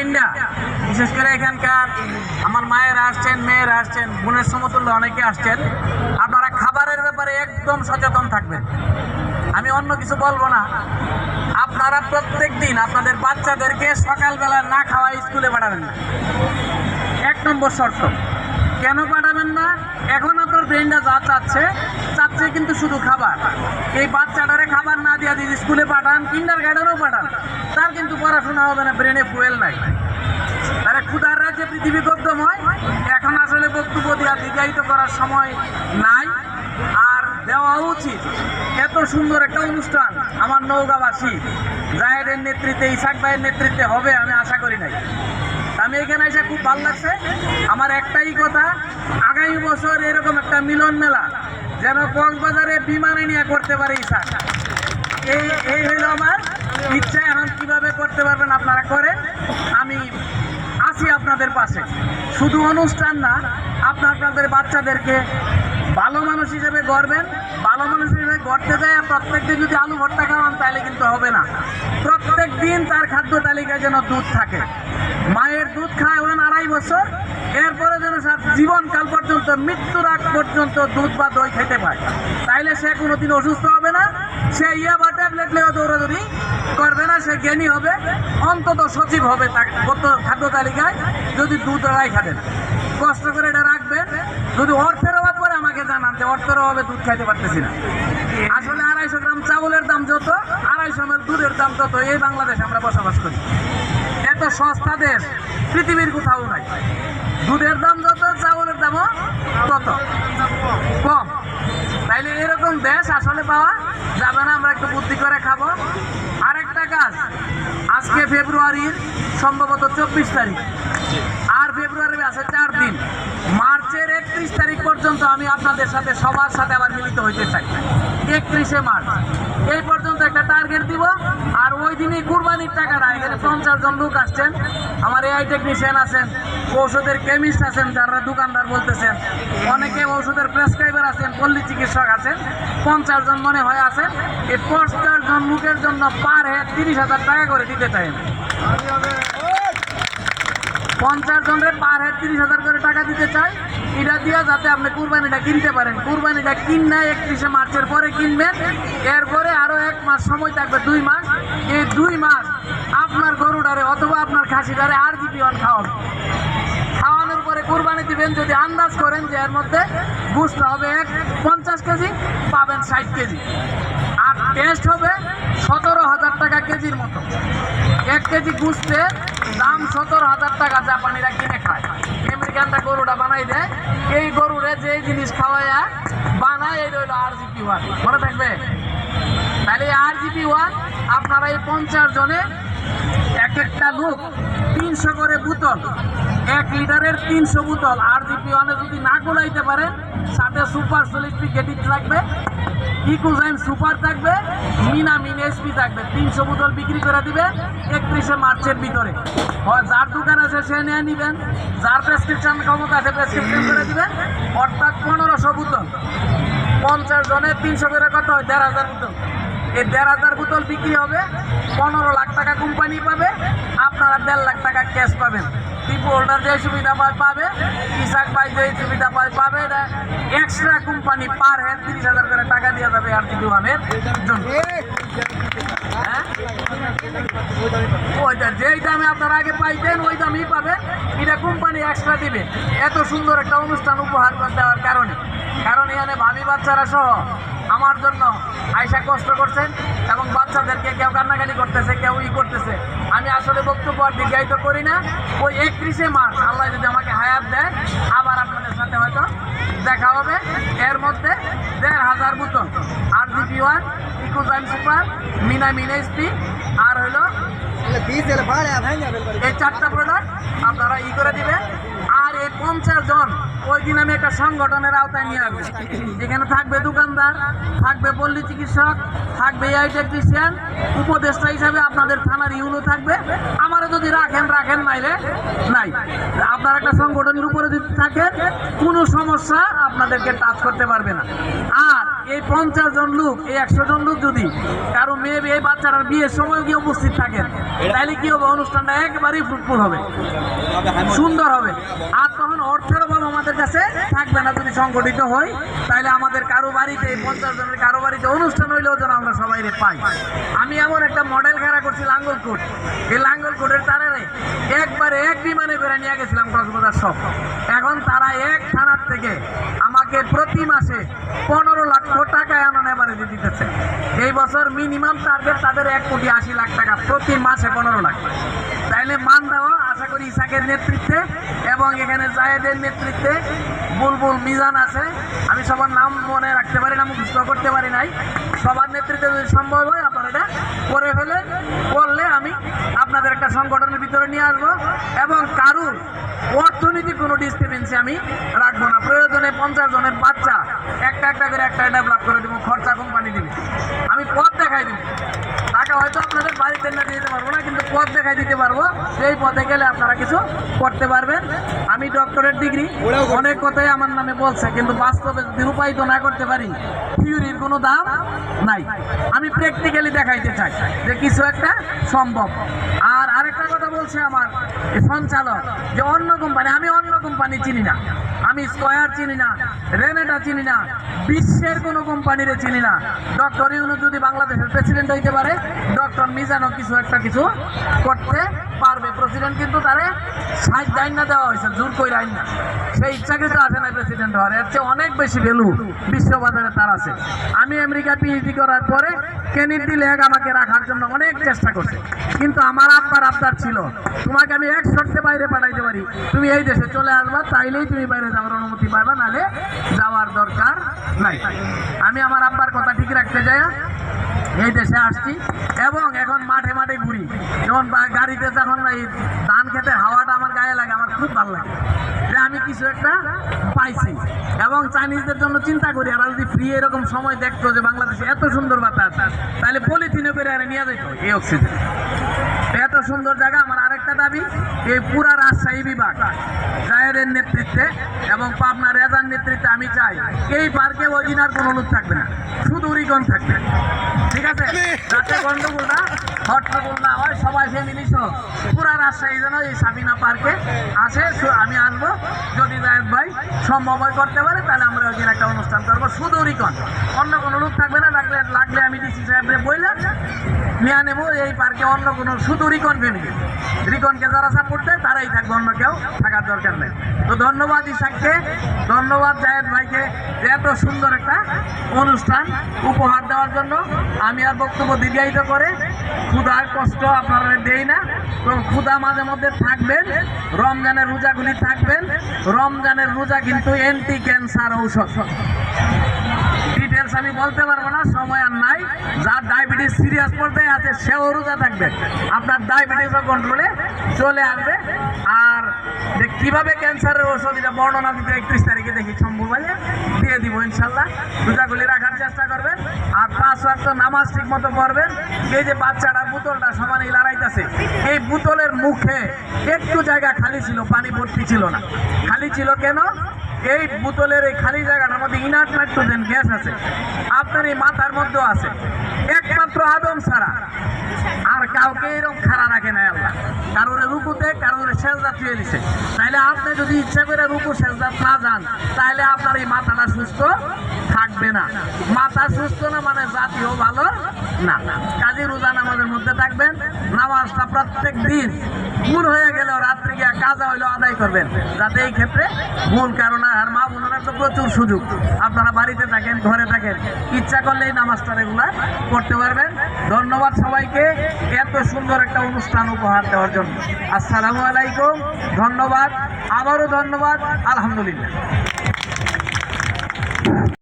ব্রিন্ডা বিশেষ করে এখানকার আমার মায়েরা আসছেন, মেয়েরা আসছেন, বোনের সমতুল্য অনেকে আসছেন। আপনারা খাবারের ব্যাপারে একদম সচেতন থাকবেন। আমি অন্য কিছু বলব না। আপনারা প্রত্যেক দিন আপনাদের বাচ্চাদেরকে সকালবেলা না খাওয়া স্কুলে পাঠাবেন না। এক নম্বর শর্ত, কেন পাঠাবেন না? এখন আপনার ব্রেনটা যা চাচ্ছে চাচ্ছে কিন্তু শুধু খাবার। এই বাচ্চাটারে খাবার না দিয়ে যদি স্কুলে পাঠান কিন্ডার গার্ডেনও পাঠান, তার কিন্তু পড়াশোনা হবে না ব্রেনে ফুয়েল নাই। তাহলে ক্ষুধার রাজ্যে পৃথিবী গদ্যম হয় এখন আসলে বক্তব্য দিয়া দীর্ঘায়িত করার সময় নাই, আর দেওয়া উচিত। এত সুন্দর একটা অনুষ্ঠান, আমার নৌকাবাসী জাহেদের নেতৃত্বে, ইসাক ভাইয়ের নেতৃত্বে হবে, আমি আশা করি নাই। আমি এখানে এসে খুব ভালো লাগছে। আমার একটাই কথা, আগামী বছর এরকম একটা মিলন মেলা যেন কক্সবাজারে বিমানে নিয়ে করতে পারে ইচ্ছা এই এই হইল আমার ইচ্ছা। এখন কীভাবে করতে পারবেন আপনারা করেন। আমি আছি আপনাদের পাশে। শুধু অনুষ্ঠান না, আপনার, আপনাদের বাচ্চাদেরকে ভালো মানুষ হিসেবে গড়বেন, ভালো মানুষ হিসেবে গড়তে যায়, আর প্রত্যেককে যদি আলু ভর্তা খাওয়ান, তাহলে কিন্তু হবে না। প্রত্যেক দিন তার খাদ্য তালিকায় যেন দুধ থাকে। মায়ের দুধ খায় হলেন আড়াই বছর, এরপরে যেন জীবনকাল পর্যন্ত, মৃত্যুর আগ পর্যন্ত দুধ বা দই খেতে পায়। তাইলে সে কোনোদিন অসুস্থ হবে না, সে ইয়া বা ট্যাবলেট লেগে দৌড়াদৌড়ি করবে না, সে জ্ঞানী হবে, অন্তত সচিব হবে তার কত- খাদ্য তালিকায়, যদি দুধ রাই খাবেন। কষ্ট করে এটা রাখবেন, যদি অর্থের আমাকে জানান যে অর্থের অভাবে দুধ খাইতে পারতেছি না। আসলে আড়াইশো গ্রাম চাউলের দাম যত, আড়াইশো এমএল দুধের দাম তত, এই বাংলাদেশে আমরা বসবাস করি। এত সস্তা দেশ, পৃথিবীর কোথাও নাই। দুধের দাম যত, চাউলের দামও তত। কম। তাইলে এরকম দেশ আসলে পাওয়া যাবে না, আমরা একটু বুদ্ধি করে খাব। আরেকটা কাজ, আজকে ফেব্রুয়ারির সম্ভবত চব্বিশ তারিখ। ফেব্রুয়ারি আছে চার দিন। মার্চের একত্রিশ তারিখ পর্যন্ত আমি আপনাদের সাথে, সবার সাথে আবার মিলিত হইতে চাই। একত্রিশে মার্চ। এই পর্যন্ত একটা টার্গেট দিব, আর ওই দিনই কুরবানির টাকাটা, এখানে পঞ্চাশ জন লোক আসছেন। আমার এআই টেকনিশিয়ান আছেন, ঔষধের কেমিস্ট আছেন, যারা দোকানদার বলতেছেন। অনেকে ঔষধের প্রেসক্রাইবার আছেন, পল্লী চিকিৎসক আছেন। পঞ্চাশ জন মনে হয় আছেন এই পঞ্চাশ জন লোকের জন্য পার হেড তিরিশ হাজার টাকা করে দিতে চাই। পঞ্চাশ জনের পার হেড তিরিশ হাজার করে টাকা দিতে চাই এটা দিয়ে যাতে আপনি কুরবানিটা কিনতে পারেন। কুরবানিটা কিনে একত্রিশে মার্চের পরে কিনবেন। এরপরে আরও এক মাস সময় থাকবে দুই মাস। এই দুই মাস আপনার গরুটারে অথবা আপনার খাসিটারে আর জিপি ওয়ান খাওয়াবেন খাওয়ানোর পরে কুরবানি দিবেন, যদি আন্দাজ করেন যে এর মধ্যে বুস্ট হবে এক পঞ্চাশ কেজি, পাবেন ষাট কেজি। আর টেস্ট হবে সতেরো হাজার টাকা কেজির মতো। এক কেজি গুছতে দাম সতেরো হাজার টাকা জাপানিরা কিনে খায়। আমেরিকানটা গরুটা বানাই দেয়। এই গরুরে যে জিনিস খাওয়াইয়া বানায়, এই রইল আর জিপি ওয়ান মনে থাকবে? তাহলে আর জিপি ওয়ান আপনারা এই পঞ্চাশ জনে এক একটা লোক তিনশো করে বোতল, এক লিটারের তিনশো বোতল আর জিপি ওয়ানে যদি না গোলাইতে পারেন, সাথে সুপার সলিড গেটিভ থাকবে ইকোজাইম সুপার থাকবে, মিনা মিন এসপি থাকবে, তিনশো বোতল বিক্রি করে দিবে একত্রিশে মার্চের ভিতরে। হয় যার দোকান আছে সে নিয়ে নিবেন, যার প্রেসক্রিপশন ক্ষমতা আছে প্রেসক্রিপশন করে দিবেন অর্থাৎ পনেরোশো বোতল। পঞ্চাশ জনের তিনশো করে কত হয়? দেড় হাজার বোতল। এই দেড় হাজার বোতল বিক্রি হবে, পনেরো লাখ টাকা কোম্পানি পাবে, আপনারা দেড় লাখ টাকা ক্যাশ পাবেন। যে সুবিধা পায় পাবে যে সুবিধা পায় পাবে, এটা এক্সট্রা কোম্পানি পার হেড তিরিশ হাজার করে টাকা দিয়ে যাবে আর হ্যাঁ? যেই দামে আপনারা আগে ওই পাবে। এটা কোম্পানি এক্সট্রা এত সুন্দর একটা অনুষ্ঠান উপহার দেওয়ার কারণে। কারণ এখানে ভাবি বাচ্চারা সহ আমার জন্য আয়সা কষ্ট করছেন এবং বাচ্চাদেরকে কেউ কান্নাকাটি করতেছে কেউ ই করতেছে। আমি আসলে বক্তব্য আর দীর্ঘায়িত করি না। ওই একত্রিশে মার্চ আল্লাহ যদি আমাকে হায়াত দেয় আবার আপনাদের সাথে হয়তো দেখা হবে। এর মধ্যে দেড় হাজার বোতল আর জিপি ওয়ান ইকোজাইম সুপার মিনা মিনা এসপি আর হলো এই চারটা প্রোডাক্ট আপনারা ই করে দিবেন। এই পঞ্চাশ জন, ওই দিন আমি একটা সংগঠনের আওতায় নিয়ে আসব। যেখানে থাকবে দোকানদার, থাকবে পল্লী চিকিৎসক, থাকবে এআই টেকনিশিয়ান উপদেষ্টা হিসাবে আপনাদের থানার ইউনো থাকবে। আমারও যদি রাখেন রাখেন নাইলে নাই। আপনার একটা সংগঠনের উপরে যদি থাকেন, কোনো সমস্যা আপনাদেরকে টাচ করতে পারবে না। আর এই পঞ্চাশ জন লোক, এই একশো জন লোক যদি কারও মেয়ে, এই বাচ্চারা বিয়ের সময় গিয়ে উপস্থিত থাকেন, তাহলে কি হবে? অনুষ্ঠানটা একবারেই ফ্রুটফুল হবে। সুন্দর হবে। আর তখন অর্থের অভাব আমাদের কাছে থাকবে না যদি সংগঠিত হয়। তাহলে আমাদের কারও বাড়িতে পঞ্চাশ জনের কারও বাড়িতে অনুষ্ঠান হইলেও যেন আমরা সবাই পাই। আমি এমন একটা মডেল খেলা করছি লাঙ্গল কোট। এই লাঙ্গল কোটের তারারে একবারে এক বিমানে করে নিয়ে গেছিলাম কক্সবাজার সব। এখন তারা এক থানার থেকে আমাকে প্রতি মাসে পনেরো লক্ষ টাকা এমন এবারে দিয়ে দিতেছে। এই বছর মিনিমাম টার্গেট তাদের এক কোটি আশি লাখ টাকা প্রতি মাসে পনেরো লাখ। তাইলে মান দেওয়া আশা করি ইসাকের নেতৃত্বে এবং এখানে জায়েদের নেতৃত্বে বুলবুল মিজান আছে। আমি সবার নাম মনে রাখতে পারি না, মুখস্থ করতে পারি নাই। সবার নেতৃত্বে যদি সম্ভব হয় আপনারা এটা করে ফেলে, করলে আমি আপনাদের একটা সংগঠনের ভিতরে নিয়ে আসব এবং কারুর অর্থনৈতিক কোনো ডিস্টার্বেন্সি আমি রাখব না। প্রয়োজনে পঞ্চাশ জনের বাচ্চা একটা একটা করে একটা একটা ডেভেলপ করে দেবো খরচা কোম্পানি দিবে। আমি পথ দেখাই দিব। টাকা হয়তো আপনাদের বাড়িতে না দিয়ে দিতে পারব না কিন্তু পথ দেখাই দিতে পারব। সেই পথে গেলে আপনারা কিছু করতে পারবেন। আমি ডক্টরেট ডিগ্রি অনেক কথাই আমার নামে বলছে কিন্তু বাস্তবে যদি রূপায়িত না করতে পারি থিওরির কোনো দাম নাই। আমি প্র্যাকটিক্যালি দেখাইতে চাই যে কিছু একটা সম্ভব। আর আরেকটা কথা বলছে আমার সঞ্চালক যে অন্য কোম্পানি আমি অন্য কোম্পানি চিনি না। আমি স্কয়ার চিনি না রেনেটা চিনি না, বিশ্বের কোনো কোম্পানিরে চিনি না। ডক্টর ইউনু যদি বাংলাদেশের প্রেসিডেন্ট হইতে পারে, ডক্টর মিজানও কিছু একটা কিছু করতে পারবে। প্রেসিডেন্ট কিন্তু তারে সাইড দাইন না, দেওয়া হয়েছে, জোর করে আইন না। সেই ইচ্ছাকৃত আছে না প্রেসিডেন্ট হওয়ার, এর চেয়ে অনেক বেশি ভ্যালু বিশ্ববাজারে তার আছে। আমি আমেরিকা পিএইচডি করার পরে কেনেডি লেগ আমাকে রাখার জন্য অনেক চেষ্টা করছে। কিন্তু আমার আব্বার আবদার ছিল, তোমাকে আমি এক শর্তে বাইরে পাঠাইতে পারি। তুমি এই দেশে চলে আসবা, তাইলেই তুমি বাইরে যাওয়ার অনুমতি পাবা নালে যাওয়ার দরকার নাই। আমি আমার আব্বার কথা ঠিক রাখতে যাই এই দেশে আসছি, এবং এখন মাঠে মাঠে ঘুরি। যেমন গাড়িতে যখন এই ধান খেতে হাওয়াটা আমার গায়ে লাগে, আমার খুব ভালো লাগে। যে আমি কিছু একটা পাইছি। এবং চাইনিজদের জন্য চিন্তা করি আর যদি ফ্রি এরকম সময় দেখতো যে বাংলাদেশে এত সুন্দর বাতাস, তাহলে পলিথিনে করে আর নিয়ে যেত এই অক্সিজেন এত সুন্দর জায়গা আমার আরেকটা দাবি এই পুরা রাজশাহী বিভাগ জায়েরের নেতৃত্বে এবং পাবনা রেজার নেতৃত্বে আমি চাই এই পার্কে অজিনার কোনো লোক থাকবে না শুধু রিগন থাকবে। ঠিক আছে? যাতে গন্ডগোল না হট্টগোল না হয় সবাই ফ্যামিলি সহ পুরা রাজশাহী যেন এই সাবিনা পার্কে আসে আমি আসব। যদি জায়েদ ভাই সম্ভব হয় করতে পারে তাহলে আমরা ওই দিন একটা অনুষ্ঠান করব শুধু রিকন অন্য কোনো লোক থাকবে না লাগলে লাগলে আমি ডিসি সাহেবরে বললাম নিয়ে নেব এই পার্কে অন্য কোনো শুধু রিকন ফ্যামিলি রিকনকে যারা সাপোর্ট দেয়, তারাই থাকবে, অন্য কেউ থাকার দরকার নেই। তো ধন্যবাদ ইসাককে ধন্যবাদ জায়েদ ভাইকে যে এত সুন্দর একটা অনুষ্ঠান উপহার দেওয়ার জন্য। আমি আর বক্তব্য দীর্ঘায়িত করে ক্ষুধার কষ্ট আপনারা দেই না। তো ক্ষুধা মাঝে মধ্যে থাকবেন, রমজানের রোজাগুলি থাকবেন। রমজানের রোজা কিন্তু অ্যান্টি ক্যান্সার ঔষধ। ডিটেলস আমি বলতে পারব না, সময় আর নাই। যার ডায়াবেটিস সিরিয়াস পর্যায়ে আছে, সেও রোজা থাকবে। আপনার ডায়াবেটিসও কন্ট্রোলে চলে আসবে। আর যে কীভাবে ক্যান্সারের ওষুধ, এটা বর্ণনা দিতে একত্রিশ তারিখে দেখি সম্ভব দিয়ে দিব, ইনশাল্লাহ। রোজাগুলি রাখার চেষ্টা করবেন। আর পাঁচ ওয়াক্ত নামাজ ঠিক মতো পড়বেন। এই যে বাচ্চাটা বোতলটা সমানে লড়াইতেছে। এই বোতলের মুখে একটু জায়গা খালি ছিল, পানি ভর্তি ছিল না। খালি ছিল কেন? এই বোতলের এই খালি জায়গাটার মধ্যে ইনার্ট নাইট্রোজেন গ্যাস আছে। আপনার এই মাথার মধ্যেও আছে। একমাত্র আদম ছাড়া। কাউকে এরকম খাড়া রাখে না আল্লাহ। কারোর রুকুতে, কারোর সেজদা থুয়ে দিছে। তাইলে আপনি যদি ইচ্ছা করে রুকু, সেজদা না যান তাহলে আপনার এই মাথাটা সুস্থ থাকবে না। মাথা সুস্থ না মানে জাতীয় ভালো না। কাজী রোজা নামাজের মধ্যে থাকবেন, নামাজটা প্রত্যেক দিন ভুল হয়ে গেলেও রাত্রে গিয়ে কাজা হইলেও আদায় করবেন, যাতে এই ক্ষেত্রে ভুল কারণ আর মা বোনেরা তো প্রচুর সুযোগ। আপনারা বাড়িতে থাকেন, ঘরে থাকেন, ইচ্ছা করলেই নামাজটা রেগুলার করতে পারবেন। ধন্যবাদ সবাইকে। এত সুন্দর একটা অনুষ্ঠান উপহার দেওয়ার জন্য। আসসালামু আলাইকুম ধন্যবাদ আবারও ধন্যবাদ আলহামদুলিল্লাহ।